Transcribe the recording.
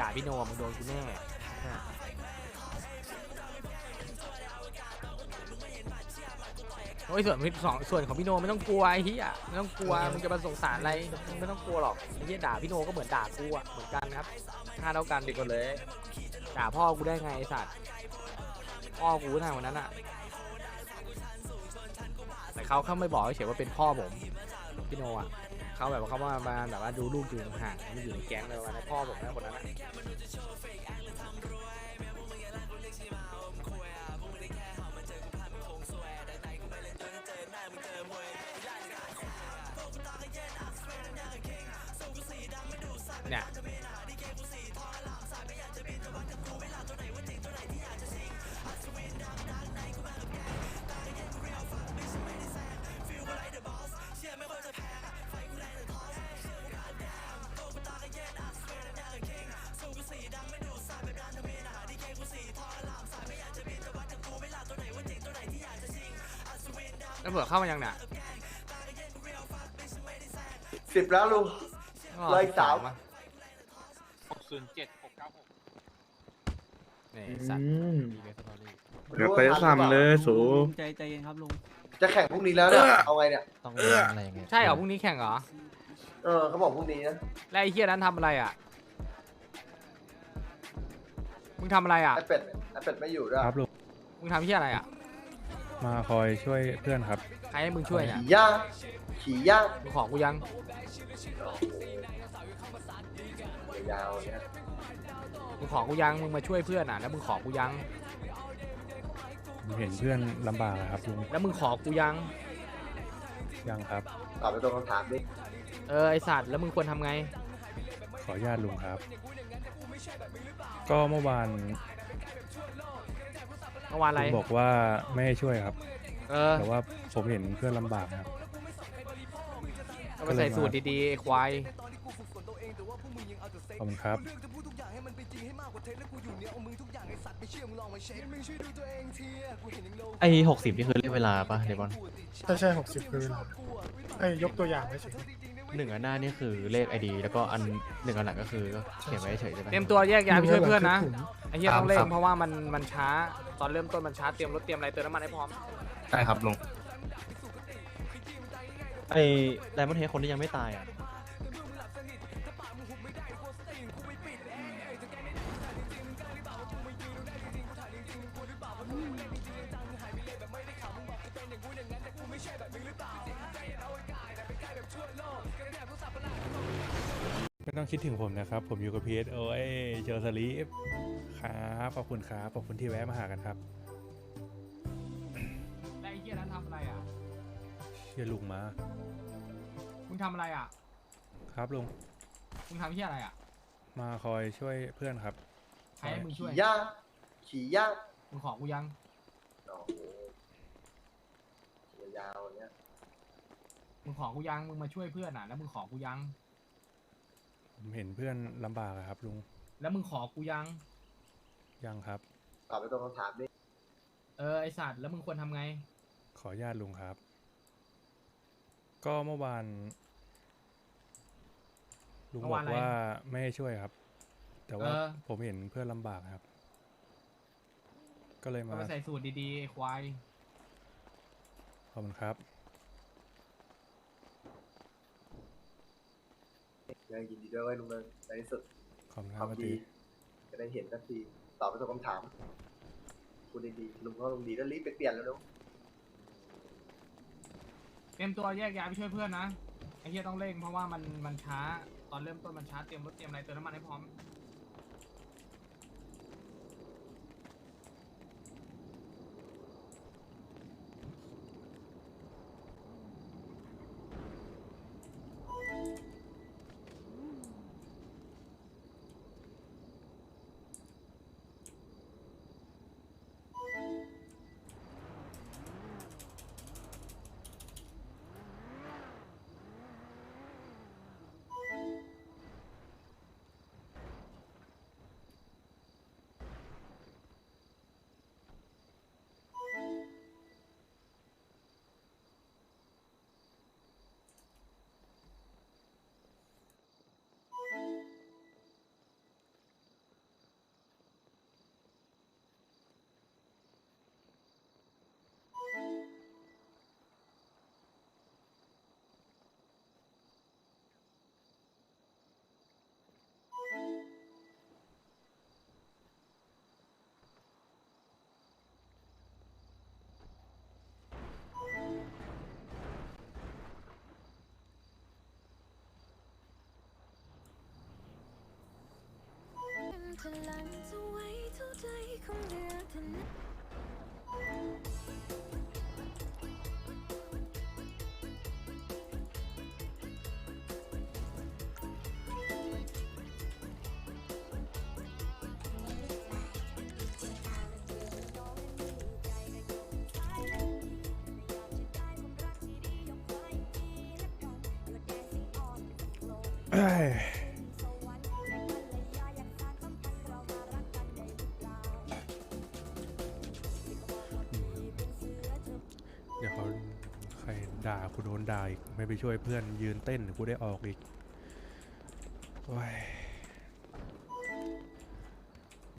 ด่าพี่โนมึงโดนกูแน่โอ้ยส่วนสองส่วนของพี่โนไม่ต้องกลัวไอ้เหี้ยไม่ต้องกลัวมึงจะมาสงสารอะไรมึงไม่ต้องกลัวหรอกไอ้เหี้ยด่าพี่โนก็เหมือนด่ากูอะเหมือนกันครับค่าเท่ากันเด็กกันเลยด่าพ่อกูได้ไงไอ้สัตว์พ่อกูทางวันนั้นอะแต่เขาเขาไม่บอกเฉยๆว่าเป็นพ่อผมพี่โนอะ เขาแบบเขามามาแบบว่าดูลูกอยู่ห่างมันอยู่ในแก๊งเลยวันนั้นพ่อผมนะคนนั้นนะเนี่ย แล้วเผื่อเข้ามายังเนี่ยสิบแล้วลุง ร้อยสามมาหกศูนย์เจ็ดหกเก้าหกเนี่ยไอ้สัตว์เดี๋ยวไปซ้ำเลยสูใจใจเย็นครับลุงจะแข่งพรุ่งนี้แล้วเนี่ย เอาไงเนี่ย ต้องเรียนอะไรยังไงใช่เหรอพรุ่งนี้แข่งเหรอ เออเขาบอกพรุ่งนี้นะแล้วไอ้เฮียนั้นทำอะไรอะ มึงทำอะไรอะ ไอเป็ดไอเป็ดไม่อยู่ด้วย ครับลุงมึงทำเฮียอะไรอะ มาคอยช่วยเพื่อนครับ ใครให้มึงช่วยเนี่ยขี่ย่างขี่ย่างมึงขอกูยังยาวๆเนี่ยมึงขอกูยังมึงมาช่วยเพื่อนอะแล้วมึงขอกูยัง ผมเห็นเพื่อนลำบากอะครับลุงแล้วมึงขอกูยัง ยังครับ ตอบไปตรงคำถามดิเออไอสัตว์แล้วมึงควรทำไง ขออนุญาตลุงครับ ก็เมื่อวาน เมื่อวานอะไรลุงบอกว่าไม่ให้ช่วยครับ เออแต่ว่าผมเห็นเพื่อนลำบากครับก็ไปใส่สูตรดีๆไอ้ควาย ขอบคุณครับ ไอ้หกสิบนี่คือเรียกเวลาปะเดบอลใช่ใช่หกสิบคือเวลาไอ้ยยกตัวอย่างไว้เฉย หนึ่งอันหน้านี่คือเลขไอดีแล้วก็อันหนึ่งอันหลังก็คือก็เขียนไว้เฉยๆใช่ไหมเตรียมตัวแยกย้ายไปช่วยเพื่อนนะถุงไอ้เฮียต้องเร่งเพราะว่ามันมันช้าตอนเริ่มต้นมันช้าเตรียมรถเตรียมอะไรเติมน้ำมันให้พร้อมได้ครับลุงไอ้ไดมอนด์เฮดคนที่ยังไม่ตายอะไม่ ต้องคิดถึงผมนะครับ ผมอยู่กับพีเอสโอ้ยเจอสลีฟครับขอบคุณครับขอบคุณที่แวะมาหากันครับแล้วไอ้เฮียนั้นทำอะไรอะ เชื่อลุงมา มึงทำอะไรอะ ครับลุงมึงทำเฮียอะไรอะ มาคอยช่วยเพื่อนครับใครให้มึงช่ขี่วยย่างขี่ย่างมึงขอกูยังโอ้โหยาวๆเนี่ยมึงขอกูยัง มึงมาช่วยเพื่อนอะ แล้วมึงขอกูยัง ผมเห็นเพื่อนลำบากอะครับลุงแล้วมึงขอกูยัง ยังครับ ตอบไปตรงคำถามดิเออไอสัตว์แล้วมึงควรทำไง ขออนุญาตลุงครับ ก็เมื่อวานลุงเมื่บออวานกอะไรว่าไม่ให้ช่วยครับ แต่ว่าเออ ผมเห็นเพื่อนลำบากครับ ก็เลยก็มาไปใส่สูตรดีๆไอ้ควาย ขอบคุณครับ ยังยินดีด้วยเว้ยลุงเลิงในที่สุดขอบคุณคครับวามป้าดีตีจะได้เห็นสักทีตอบไปตรงคำถามพูดดีๆลุงก็ลุงดีแล้วรีบไปเปลี่ยนแล้วลุงเตรียมตัวแยกย้ายไปช่วยเพื่อนนะไอ้เฮียต้องเร่งเพราะว่ามันมันช้า ตอนเริ่มต้นมันช้าเตรียมรถเตรียมอะไรเติมน้ำมันให้พร้อม พลังจะไว้เท่าใจคงเดือทน哎。 เดี๋ยวเขาใครด่ากูโดนด่าอีก ไม่ไปช่วยเพื่อนยืนเต้นกูได้ออกอีกโอ้ย